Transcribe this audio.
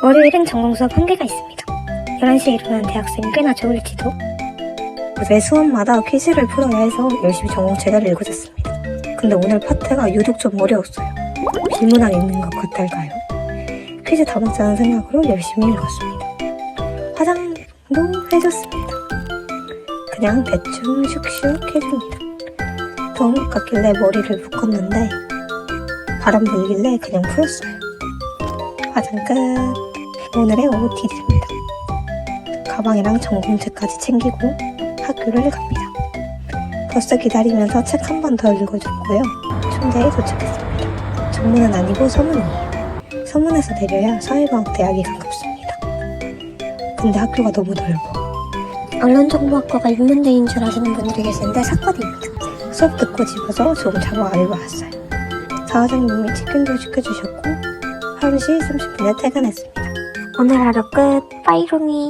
월요일은 전공 수업 한 개가 있습니다. 11시에 일어나는 대학생이 꽤나 적을지도. 어제 수업마다 퀴즈를 풀어야 해서 열심히 전공 책을 읽어줬습니다. 근데 오늘 파트가 유독 좀 어려웠어요. 질문안 읽는 것 같달까요? 퀴즈 다 맞자는 생각으로 열심히 읽었습니다. 화장도 해줬습니다. 그냥 대충 슉슉 해줍니다. 것 같길래 머리를 묶었는데 바람 불길래 그냥 풀었어요. 화장 끝. 오늘의 OOTD입니다. 가방이랑 전공책까지 챙기고 학교를 갑니다. 버스 기다리면서 책 한 번 더 읽어줬고요. 춘대에 도착했습니다. 정문은 아니고 서문이에요. 서문에서 내려야 사회과학대학이 가깝습니다. 근데 학교가 너무 넓어. 언론정보학과가 인문대인 줄 아시는 분들이 계시는데 사과입니다. 수업 듣고 집어서 조금 자고 알바왔어요. 사화장님이 치킨도 시켜주셨고 1시 30분에 퇴근했습니다. 오늘 하루 끝. 빠이로니.